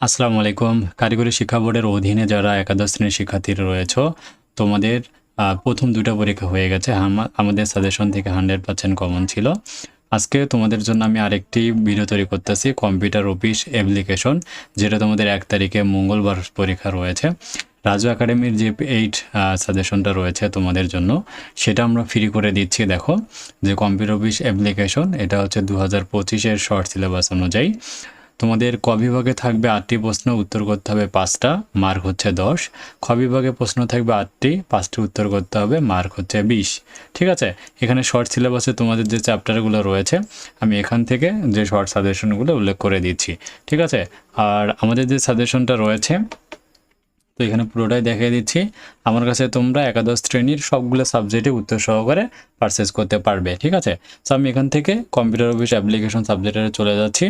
আসসালামু আলাইকুম। কারিগরি শিক্ষা বোর্ডের অধীনে যারা একাদশ শ্রেণির শিক্ষার্থীরা রয়েছে, তোমাদের প্রথম দুটো পরীক্ষা হয়ে গেছে। আমা- আমাদের সাজেশন থেকে হান্ড্রেড পার্সেন্ট কমন ছিল। আজকে তোমাদের জন্য আমি আরেকটি ভিডিও তৈরি করতেছি কম্পিউটার অফিস অ্যাপ্লিকেশন যেটা তোমাদের এক তারিখে মঙ্গলবার পরীক্ষা রয়েছে। রাজু একাডেমির যে এইট সাজেশনটা রয়েছে তোমাদের জন্য, সেটা আমরা ফ্রি করে দিচ্ছি, দেখো। যে কম্পিউটার অফিস অ্যাপ্লিকেশন এটা হচ্ছে দু হাজার পঁচিশের শর্ট সিলেবাস অনুযায়ী। তোমাদের ক বিভাগে থাকবে আটটি প্রশ্ন, উত্তর করতে হবে পাঁচটা মার্ক হচ্ছে দশ। খ বিভাগে প্রশ্ন থাকবে আটটি, পাঁচটি উত্তর করতে হবে মার্ক হচ্ছে বিশ। ঠিক আছে? এখানে শর্ট সিলেবাসে তোমাদের যে চ্যাপ্টারগুলো রয়েছে, আমি এখান থেকে যে শর্ট সাজেশনগুলো উল্লেখ করে দিচ্ছি। ঠিক আছে? আর আমাদের যে সাজেশনটা রয়েছে, তো এখানে পুরোটাই দেখিয়ে দিচ্ছি। আমার কাছে তোমরা একাদশ শ্রেণির সবগুলো সাবজেক্টে উত্তর সহকারে পারচেস করতে পারবে। ঠিক আছে? তো আমি এখান থেকে কম্পিউটার অফিস অ্যাপ্লিকেশন সাবজেক্টে চলে যাচ্ছি।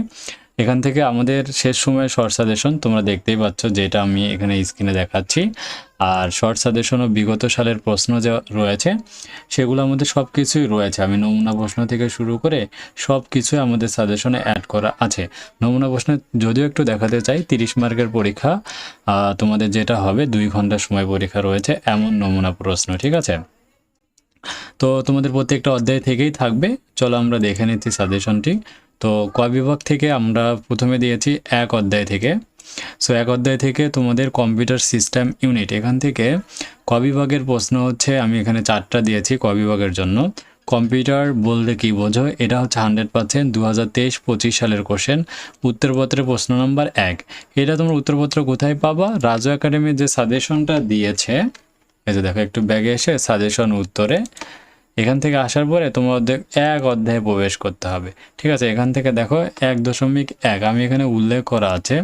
এখান থেকে আমাদের শেষ সময়ের শর্ট সাজেশন তোমরা দেখতেই পাচ্ছ যেটা আমি এখানে স্ক্রিনে দেখাচ্ছি। আর শর্ট সাজেশন ও বিগত সালের প্রশ্ন যে রয়েছে সেগুলোর মধ্যে সব কিছুই রয়েছে। আমি নমুনা প্রশ্ন থেকে শুরু করে সব কিছুই আমাদের সাজেশনে অ্যাড করা আছে। নমুনা প্রশ্ন যদিও একটু দেখাতে চাই, তিরিশ মার্কের পরীক্ষা তোমাদের যেটা হবে, দুই ঘণ্টা সময় পরীক্ষা রয়েছে এমন নমুনা প্রশ্ন, ঠিক আছে? তো তোমাদের প্রত্যেকটা অধ্যায় থেকেই থাকবে। চলো আমরা দেখে নিচ্ছি সাজেশনটি তো ক বিভাগ থেকে আমরা প্রথমে দিয়েছি এক অধ্যায় থেকে। সো এক অধ্যায় থেকে তোমাদের কম্পিউটার সিস্টেম ইউনিট এখান থেকে ক বিভাগের প্রশ্ন হচ্ছে, আমি এখানে চারটা দিয়েছি ক বিভাগের জন্য। কম্পিউটার বলতে কি বোঝো? এটা হচ্ছে হান্ড্রেড পার্সেন্ট দু হাজার তেইশ পঁচিশ সালের কোশ্চেন উত্তরপত্রের প্রশ্ন নাম্বার এক। এটা তোমরা উত্তরপত্র কোথায় পাবা? রাজু একাডেমির যে সাজেশনটা দিয়েছে, এই যে দেখো, একটু ব্যাগে এসে সাজেশন উত্তরে। এখান থেকে আসার পরে তোমাদের এক অধ্যায়ে প্রবেশ করতে হবে। ঠিক আছে? এখান থেকে দেখো এক দশমিক এক। আমি এখানে উল্লেখ করা আছে।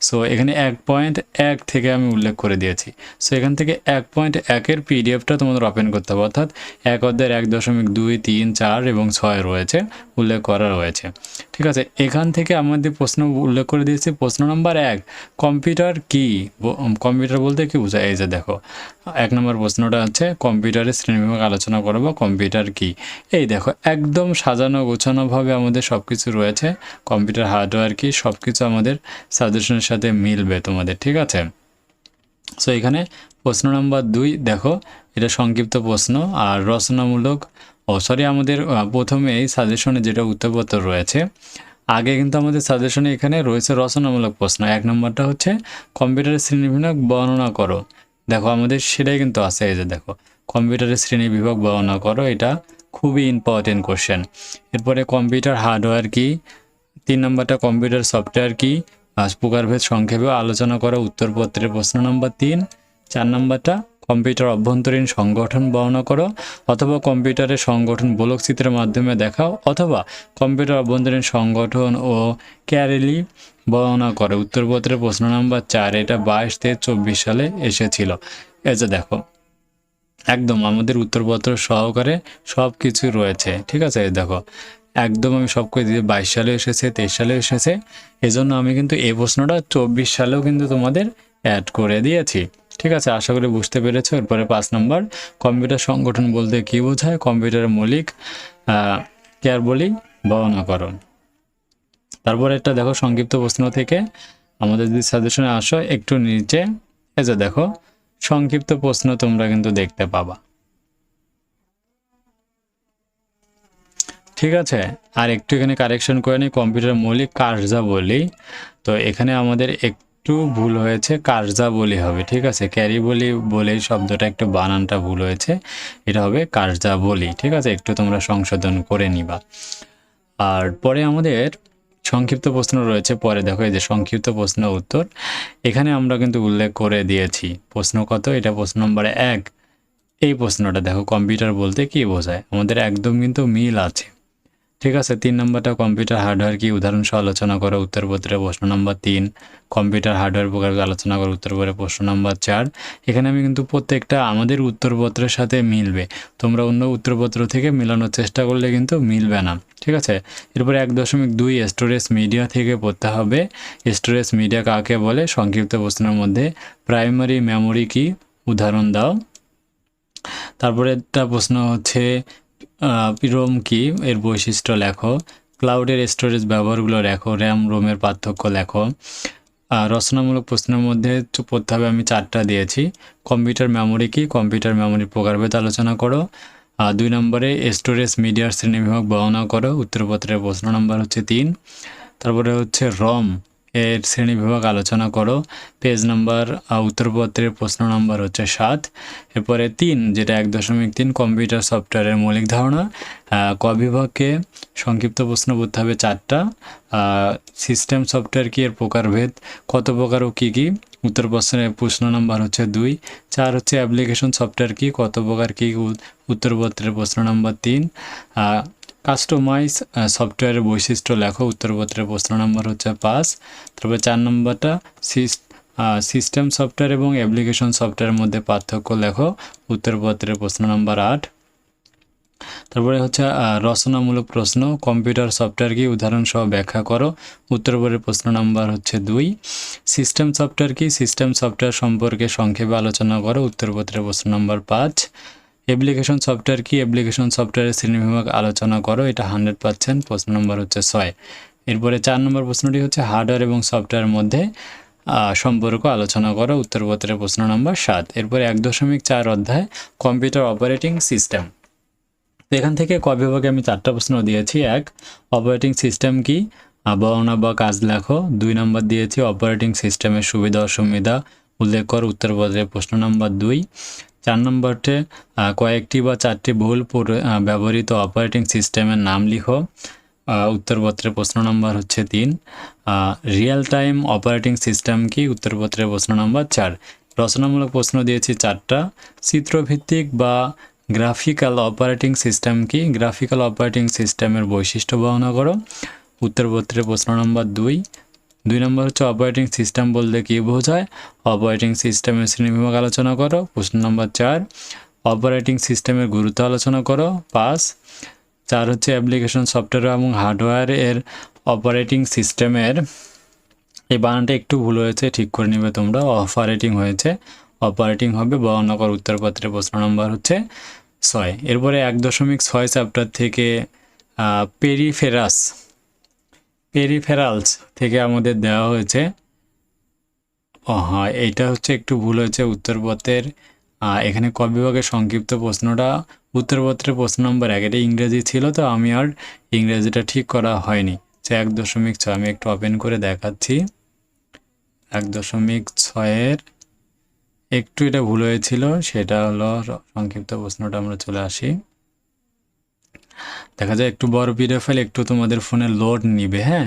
সো এখানে এক পয়েন্ট এক থেকে আমি উল্লেখ করে দিয়েছি। সো এখান থেকে এক পয়েন্ট একের পিডিএফটা তোমাদের ওপেন করতে হবে। অর্থাৎ এক অধ্যায়ের এক দশমিক দুই, তিন, চার এবং ছয় রয়েছে। উল্লেখ করা রয়েছে। ঠিক আছে, এখান থেকে আমাদের প্রশ্ন উল্লেখ করে দিয়েছি, প্রশ্ন নম্বর এক, কম্পিউটার কি? কম্পিউটার বলতে কি বোঝায়? এই যে দেখো, এক নম্বর প্রশ্নটা আছে কম্পিউটারের শ্রেণীবিভাগ আলোচনা করব কম্পিউটার কি? এই দেখো, একদম সাজানো গোছানোভাবে আমাদের সব কিছু রয়েছে, কম্পিউটার হার্ডওয়্যার কি? সব কিছু আমাদের সাজেশনের সাথে মিলবে তোমাদের, ঠিক আছে? সো এখানে প্রশ্ন নাম্বার দুই, দেখো, এটা সংক্ষিপ্ত প্রশ্ন, আর রচনামূলক ও সরি আমাদের প্রথমে এই সাজেশনে যেটা উত্তরপত্র রয়েছে, আগে কিন্তু আমাদের সাজেশনে এখানে রয়েছে রচনামূলক প্রশ্ন। এক নম্বরটা হচ্ছে কম্পিউটারের শ্রেণীবিভাগ বর্ণনা করো। দেখো, আমাদের সেটাই কিন্তু আছে, এই যে দেখো কম্পিউটারের শ্রেণি বিভাগ বর্ণনা করো, এটা খুবই ইম্পর্টেন্ট কোশ্চেন এরপরে কম্পিউটার হার্ডওয়্যার কি? তিন নম্বরটা কম্পিউটার সফটওয়্যার কি? প্রকারভেদ সংক্ষেপে আলোচনা করা, উত্তরপত্রের প্রশ্ন নম্বর তিন। চার নম্বরটা কম্পিউটার অভ্যন্তরীণ সংগঠন বর্ণনা করো, অথবা কম্পিউটারের সংগঠন ব্লক চিত্রের মাধ্যমে দেখাও, অথবা কম্পিউটার অভ্যন্তরীণ সংগঠন ও ক্যারেলি বর্ণনা করে। উত্তরপত্রের প্রশ্ন নম্বর চার, এটা বাইশ থেকে চব্বিশ সালে এসেছিল। যে দেখো, একদম আমাদের উত্তরপত্র সহকারে সব কিছু রয়েছে, ঠিক আছে? দেখো, একদম আমি সব করে দিয়ে বাইশ সালে এসেছে, তেইশ সালে এসেছে। এজন্য আমি কিন্তু এই প্রশ্নটা চব্বিশ সালেও কিন্তু তোমাদের অ্যাড করে দিয়েছি। ঠিক আছে, আশা করি বুঝতে পেরেছ। এরপরে পাঁচ নম্বর, কম্পিউটার সংগঠন বলতে কি বোঝায়? কম্পিউটারের মৌলিক বলি? বর্ণনা করো তারপরে একটা দেখো সংক্ষিপ্ত প্রশ্ন থেকে, আমাদের যদি সাজেশনে আসো, একটু নিচে, এই যে দেখো, সংক্ষিপ্ত প্রশ্ন তোমরা কিন্তু দেখতে পাবা। ঠিক আছে, আর একটু এখানে কারেকশন করে নিই কম্পিউটার মৌলিক কার্যাবলী তো এখানে আমাদের একটু ভুল হয়েছে কার্যাবলী হবে, ঠিক আছে? ক্যারি বলি বলে শব্দটা একটু বানানটা ভুল হয়েছে, এটা হবে কার্যাবলী ঠিক আছে? একটু তোমরা সংশোধন করে নিবা। আর পরে আমাদের সংক্ষিপ্ত প্রশ্ন রয়েছে, পরে দেখো, এই যে সংক্ষিপ্ত প্রশ্ন উত্তর। এখানে আমরা কিন্তু উল্লেখ করে দিয়েছি, প্রশ্ন কত? এটা প্রশ্ন নম্বর এক। এই প্রশ্নটা দেখো, কম্পিউটার বলতে কি বোঝায়? আমাদের একদম কিন্তু মিল আছে। ঠিক আছে, তিন নম্বরটা কম্পিউটার হার্ডওয়্যার কি? উদাহরণ সহ আলোচনা করো উত্তরপত্রে প্রশ্ন নম্বর তিন। কম্পিউটার হার্ডওয়্যার প্রকার আলোচনা করো উত্তরপত্রে প্রশ্ন নম্বর চার। এখানে আমি কিন্তু প্রত্যেকটা আমাদের উত্তরপত্রের সাথে মিলবে। তোমরা অন্য উত্তরপত্র থেকে মেলানোর চেষ্টা করলে কিন্তু মিলবে না, ঠিক আছে? এরপরে এক দশমিক দুই, স্টোরেজ মিডিয়া থেকে পড়তে হবে। স্টোরেজ মিডিয়া কাকে বলে? সংক্ষিপ্ত প্রশ্নের মধ্যে প্রাইমারি মেমোরি কি? উদাহরণ দাও। তারপরে একটা প্রশ্ন হচ্ছে রোম কি? এর বৈশিষ্ট্য লেখো। ক্লাউডের স্টোরেজ ব্যবহারগুলো লেখো র্যাম, রোমের পার্থক্য লেখো। রচনামূলক প্রশ্নের মধ্যে হবে আমি চারটা দিয়েছি। কম্পিউটার মেমোরি কি? কম্পিউটার মেমোরি প্রকারভেদ আলোচনা করো। দুই নম্বরে, স্টোরেজ মিডিয়ার শ্রেণীবিভাগ বর্ণনা করো। উত্তরপত্রের প্রশ্ন নম্বর হচ্ছে তিন। তারপরে হচ্ছে রম। এর শ্রেণীবিভাগ আলোচনা করো। পেজ নাম্বার উত্তরপত্রের প্রশ্ন নাম্বার হচ্ছে সাত। এরপরে তিন, যেটা এক দশমিক তিন কম্পিউটার সফটওয়্যারের মৌলিক ধারণা। ক বিভাগকে সংক্ষিপ্ত প্রশ্ন করতে হবে চারটা। সিস্টেম সফটওয়্যার কি এর প্রকারভেদ? কত প্রকার ও কী কী? উত্তর প্রশ্নের প্রশ্ন নাম্বার হচ্ছে দুই। চার হচ্ছে অ্যাপ্লিকেশন সফটওয়্যার কি? কত প্রকার কি? উত্তরপত্রের প্রশ্ন নাম্বার তিন। কাস্টমাইজ সফটওয়্যারের বৈশিষ্ট্য লেখো উত্তরপত্রের প্রশ্ন নাম্বার হচ্ছে পাঁচ। তারপরে চার নম্বরটা সিস্টেম সফটওয়্যার এবং অ্যাপ্লিকেশন সফটওয়্যারের মধ্যে পার্থক্য লেখো উত্তরপত্রের প্রশ্ন নাম্বার আট। তারপরে হচ্ছে আহ, রচনামূলক প্রশ্ন কম্পিউটার সফটওয়্যার কি উদাহরণ সহ ব্যাখ্যা করো উত্তরপত্রের প্রশ্ন নাম্বার হচ্ছে দুই। সিস্টেম সফটওয়্যার কি সিস্টেম সফটওয়্যার সম্পর্কে সংক্ষেপে আলোচনা করো উত্তরপত্রের প্রশ্ন নাম্বার পাঁচ। অ্যাপ্লিকেশন সফটওয়্যার কি? অ্যাপ্লিকেশন সফটওয়্যারের শ্রেণীবিভাগ আলোচনা করো, এটা হান্ড্রেড পার্সেন্ট প্রশ্ন নম্বর হচ্ছে ছয়। এরপরে চার নম্বর প্রশ্নটি হচ্ছে হার্ডওয়্যার এবং সফটওয়্যার মধ্যে সম্পর্ক আলোচনা করো, উত্তরপত্রের প্রশ্ন নম্বর সাত। এরপরে এক দশমিক চার অধ্যায় কম্পিউটার অপারেটিং সিস্টেম এখান থেকে ক বিভাগে আমি চারটা প্রশ্ন দিয়েছি। এক অপারেটিং সিস্টেম কি? বর্ণনা বা কাজ লেখো। দুই নম্বর দিয়েছি অপারেটিং সিস্টেমের সুবিধা অসুবিধা। উল্লেখ কর, উত্তরপত্রের প্রশ্ন নম্বর দুই। চার নম্বরটে কয়েকটি বা চারটি বহুল ব্যবহৃত অপারেটিং সিস্টেমের নাম লিখো। আহ, উত্তরপত্রের প্রশ্ন নম্বর হচ্ছে তিন। রিয়েল টাইম অপারেটিং সিস্টেম কি? উত্তরপত্রের প্রশ্ন নম্বর চার। রচনামূলক প্রশ্ন দিয়েছি চারটা। চিত্রভিত্তিক বা গ্রাফিক্যাল অপারেটিং সিস্টেম কি? গ্রাফিক্যাল অপারেটিং সিস্টেমের বৈশিষ্ট্য বর্ণনা করো। উত্তরপত্রের প্রশ্ন নম্বর দুই। দুই নম্বর হচ্ছে অপারেটিং সিস্টেম বলতে কী বোঝায়? অপারেটিং সিস্টেমের শ্রেণীবিভাগ আলোচনা করো, প্রশ্ন নম্বর চার। অপারেটিং সিস্টেমের গুরুত্ব আলোচনা করো, পাঁচ। চার হচ্ছে অ্যাপ্লিকেশন সফটওয়্যার এবং হার্ডওয়্যার এর অপারেটিং সিস্টেমের এই বানানটা একটু ভুল হয়েছে, ঠিক করে নেবে তোমরা। অপারেটিং হয়েছে অপারেটিং হবে বর্ণনগর উত্তরপত্রের প্রশ্ন নম্বর হচ্ছে ছয়। এরপরে এক দশমিক ছয় চ্যাপ্টার থেকে পেরিফেরাস পেরিফেরালস থেকে আমাদের দেওয়া হয়েছে। ও হ্যাঁ এইটা হচ্ছে একটু ভুল হয়েছে উত্তরপত্রের। এখানে ক বিভাগের সংক্ষিপ্ত প্রশ্নটা উত্তরপত্রের প্রশ্ন নম্বর এক, এটা ইংরেজি ছিল তো আমি আর ইংরেজিটা ঠিক করা হয়নি। যে এক দশমিক ছয়, আমি একটু ওপেন করে দেখাচ্ছি। এক দশমিক ছয়ের একটু এটা ভুল হয়েছিল, সেটা হলো সংক্ষিপ্ত প্রশ্নটা আমরা চলে আসি। দেখা যায় একটু বড় পিডিএফ ফাইল একটু তোমাদের ফোনে লোড নিবে হ্যাঁ?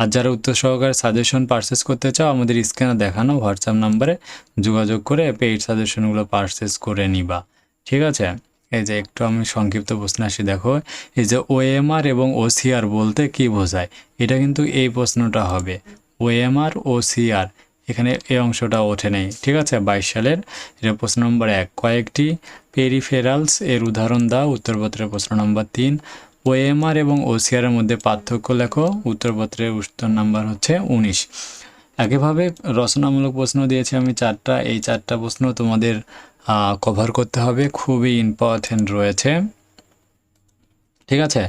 আর যারা উত্তর সহকারে সাজেশন পারচেস করতে চাও, আমাদের স্ক্যানে দেখানো হোয়াটসঅ্যাপ নাম্বারে যোগাযোগ করে পেইড সাজেশনগুলো পারচেস করে নিবা। ঠিক আছে? এই যে একটু আমি সংক্ষিপ্ত প্রশ্ন আসি, দেখো। এই যে ওএমআর এবং ওসিআর বলতে কি বোঝায়? এটা কিন্তু এই প্রশ্নটা হবে। ওএমআর ও সিআর এখানে এই অংশটা ওঠে নেই। ঠিক আছে? বাইশ সালের এটা প্রশ্ন নম্বর এক। কয়েকটি পেরিফেরালস এর উদাহরণ দাও। উত্তরপত্রের প্রশ্ন নম্বর তিন। ওএমআর এবং ওসিআর এর মধ্যে পার্থক্য লেখো। উত্তরপত্রের উত্তর নাম্বার হচ্ছে উনিশ। একইভাবে রচনামূলক প্রশ্ন দিয়েছি আমি চারটা। এই চারটা প্রশ্ন তোমাদের কভার করতে হবে। খুবই ইম্পর্টেন্ট রয়েছে। ঠিক আছে?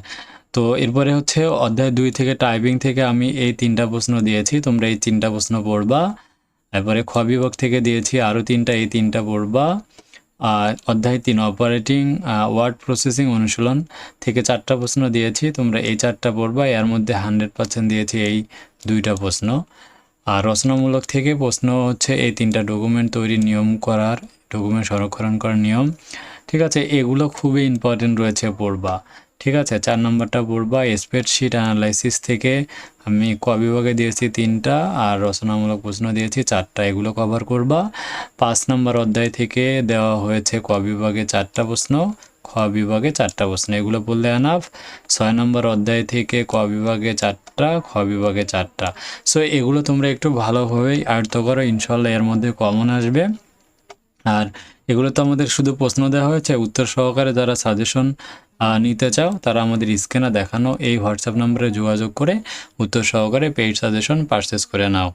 তো এরপরে হচ্ছে অধ্যায় দুই থেকে টাইপিং থেকে আমি এই তিনটা প্রশ্ন দিয়েছি। তোমরা এই তিনটা প্রশ্ন পড়বা। এরপরে খ বিভাগ থেকে দিয়েছি আরও তিনটা, এই তিনটা পড়বা। অধ্যায় তিন অপারেটিং ওয়ার্ড প্রসেসিং অনুশীলন থেকে চারটা প্রশ্ন দিয়েছি, তোমরা এই চারটা পড়বা, এর মধ্যে হান্ড্রেড পার্সেন্ট দিয়েছি এই দুইটা প্রশ্ন। আর রচনামূলক থেকে প্রশ্ন হচ্ছে এই তিনটা ডকুমেন্ট তৈরির নিয়ম করার ডকুমেন্ট সংরক্ষণ করার নিয়ম। ঠিক আছে, এগুলো খুবই ইম্পর্টেন্ট রয়েছে পড়বা। ঠিক আছে, চার নম্বরটা পড়বা স্প্রেডশিট অ্যানালাইসিস থেকে আমি ক বিভাগে দিয়েছি তিনটা আর রচনামূলক প্রশ্ন দিয়েছি চারটা, এগুলো কভার করবা। পাঁচ নম্বর অধ্যায় থেকে দেওয়া হয়েছে ক বিভাগে চারটা প্রশ্ন, খ বিভাগে চারটা প্রশ্ন, এগুলো বললে এনাফ ছয় নম্বর অধ্যায় থেকে ক বিভাগে চারটা, খ বিভাগে চারটা। সো এগুলো তোমরা একটু ভালোভাবে আয়ত্ত করো ইনশাল্লাহ এর মধ্যে কমন আসবে। আর এগুলো তো আমাদের শুধু প্রশ্ন দেওয়া হয়েছে, উত্তর সহকারে যারা সাজেশন নিতে চাও, তারা আমাদের স্ক্রিনে দেখানো এই হোয়াটসঅ্যাপ নম্বরে যোগাযোগ করে উত্তর সহকারে পেইড সাজেশন পারচেস করে নাও।